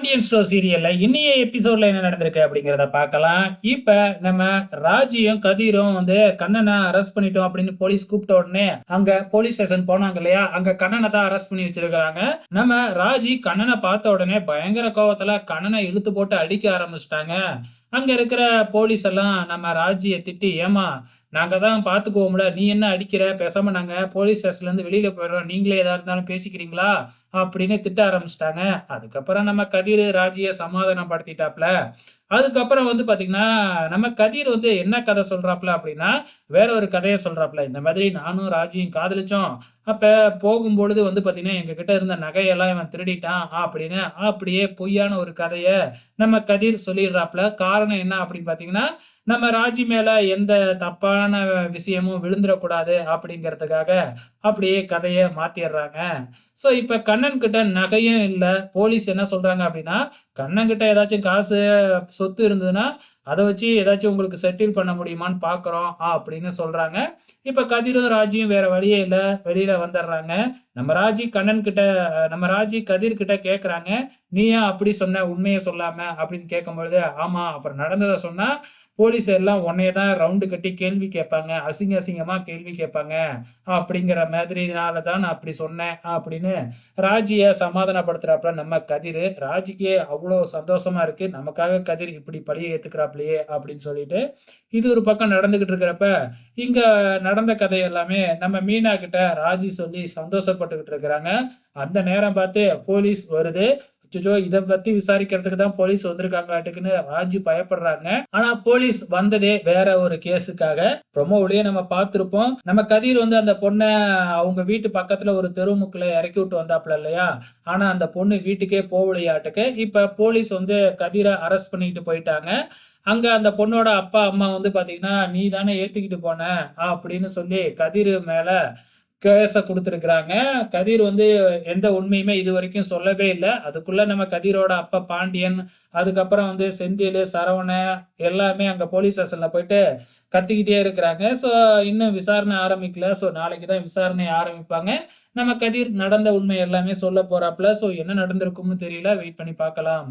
Pandian store சீரியல்ல இன்னைய எபிசோட்ல என்ன நடந்திருக்கு அப்படிங்கிறத பார்க்கலாம். இப்ப நம்ம ராஜியும் கதிரும் வந்து கண்ணனை அரெஸ்ட் பண்ணிட்டோம் அப்படின்னு போலீஸ் கூப்பிட்ட உடனே அங்க போலீஸ் ஸ்டேஷன் போனாங்க இல்லையா? அங்க கண்ணனை தான் அரெஸ்ட் பண்ணி வச்சிருக்காங்க நம்ம ராஜி கண்ணனை பார்த்த உடனே பயங்கர கோவத்துல கண்ணனை இழுத்து போட்டு அடிக்க ஆரம்பிச்சிட்டாங்க. அங்க இருக்கிற போலீஸ் எல்லாம் நம்ம ராஜியை திட்டி ஏமா நாங்கள் தான் பாத்துக்குவோம்ல. நீ என்ன அடிக்கிற? பேசாமல் நாங்க போலீஸ் ஸ்டேஷன்ல இருந்து வெளியில போயிடுறோம். நீங்களே எதாக இருந்தாலும் பேசிக்கிறீங்களா? அப்படின்னு திட்ட ஆரம்பிச்சிட்டாங்க. அதுக்கப்புறம் நம்ம கதிர் ராஜியை சமாதானப்படுத்திட்டாப்ல. அதுக்கப்புறம் வந்து பாத்தீங்கன்னா நம்ம கதிர் வந்து என்ன கதை சொல்றாப்ல அப்படின்னா வேற ஒரு கதையை சொல்கிறாப்புல இந்த மாதிரி நானும் ராஜியும் காதலிச்சோம். அப்ப போகும்பொழுது வந்து பாத்தீங்கன்னா எங்ககிட்ட இருந்த நகையெல்லாம் இவன் திருடிட்டான் அப்படின்னு அப்படியே பொய்யான ஒரு கதையை நம்ம கதிர் சொல்லிடுறாப்புல. காரணம் என்ன அப்படின்னு பாத்தீங்கன்னா நம்ம ராஜி மேல எந்த தப்பான விஷயமும் விழுந்துடக்கூடாது அப்படிங்கிறதுக்காக அப்படியே கதையை மாத்திடுறாங்க. ஸோ இப்போ கண்ணன் கிட்ட நகையும் இல்லை போலீஸ் என்ன சொல்றாங்க அப்படின்னா கண்ணன் கிட்ட ஏதாச்சும் காசு சொத்து இருந்ததுன்னா அதை வச்சு ஏதாச்சும் உங்களுக்கு செட்டில் பண்ண முடியுமான்னு பார்க்குறோம் அப்படின்னு சொல்றாங்க. இப்போ கதிரும் ராஜியும் வேற வழியே இல்லை வெளியில் வந்துடுறாங்க. நம்ம ராஜி கண்ணன் கிட்ட நம்ம ராஜி கதிர் கிட்ட கேட்குறாங்க நீ ஏன் அப்படி சொன்ன உண்மையை சொல்லாம அப்படின்னு கேட்கும் பொழுது ஆமா அப்புறம் நடந்ததை சொன்னா போலீஸ் எல்லாம் உன்னைய தான் ரவுண்டு கட்டி கேள்வி கேட்பாங்க. அசிங்க அசிங்கமாக கேள்வி கேட்பாங்க. அப்படிங்கிற மாதிரினால தான் நான் அப்படி சொன்னேன் அப்படின்னு ராஜியை சமாதானப்படுத்துகிறாப்புல நம்ம கதிர். ராஜிக்கே அவ்வளோ சந்தோஷமா இருக்கு. நமக்காக கதிர் இப்படி பழியை ஏத்துக்கிறாப்லையே அப்படின்னு சொல்லிட்டு இது ஒரு பக்கம் நடந்துகிட்டு இருக்கிறப்ப இங்க நடந்த கதை எல்லாமே நம்ம மீனா கிட்ட ராஜி சொல்லி சந்தோஷப்பட்டுக்கிட்டு இருக்கிறாங்க. அந்த நேரம் பார்த்து போலீஸ் வருது. ஜோ இதை பத்தி விசாரிக்கிறதுக்கு தான் போலீஸ் வந்திருக்காங்களாட்டுக்குன்னு ராஜு பயப்படுறாங்க. ஆனா போலீஸ் வந்ததே வேற ஒரு கேஸுக்காக. ப்ரொமோவிலேயே நம்ம பார்த்துருப்போம். நம்ம கதிர் வந்து அந்த பொண்ணை அவங்க வீட்டு பக்கத்துல ஒரு தெருமுக்கில் இறக்கி விட்டு வந்தாப்புல இல்லையா? ஆனா அந்த பொண்ணு வீட்டுக்கே போகலையாட்டுக்கு. இப்ப போலீஸ் வந்து கதிரை அரெஸ்ட் பண்ணிட்டு போயிட்டாங்க. அங்க அந்த பொண்ணோட அப்பா அம்மா வந்து பாத்தீங்கன்னா நீ தானே ஏத்துக்கிட்டு போன? அப்படின்னு சொல்லி கதிர் மேல கேஸை கொடுத்துருக்குறாங்க. கதிர் வந்து எந்த உண்மையுமே இது வரைக்கும் சொல்லவே இல்லை. அதுக்குள்ள நம்ம கதிரோட அப்பா பாண்டியன் அதுக்கப்புறம் வந்து செந்தில் சரவண எல்லாமே அங்கே போலீஸ் ஸ்டேஷனில் போயிட்டு கத்திக்கிட்டே இருக்கிறாங்க. ஸோ இன்னும் விசாரணை ஆரம்பிக்கல. ஸோ நாளைக்கு தான் விசாரணை ஆரம்பிப்பாங்க. நம்ம கதிர் நடந்த உண்மை எல்லாமே சொல்ல போகிறாப்புல ஸோ என்ன நடந்திருக்கும்னு தெரியல. வெயிட் பண்ணி பார்க்கலாம்.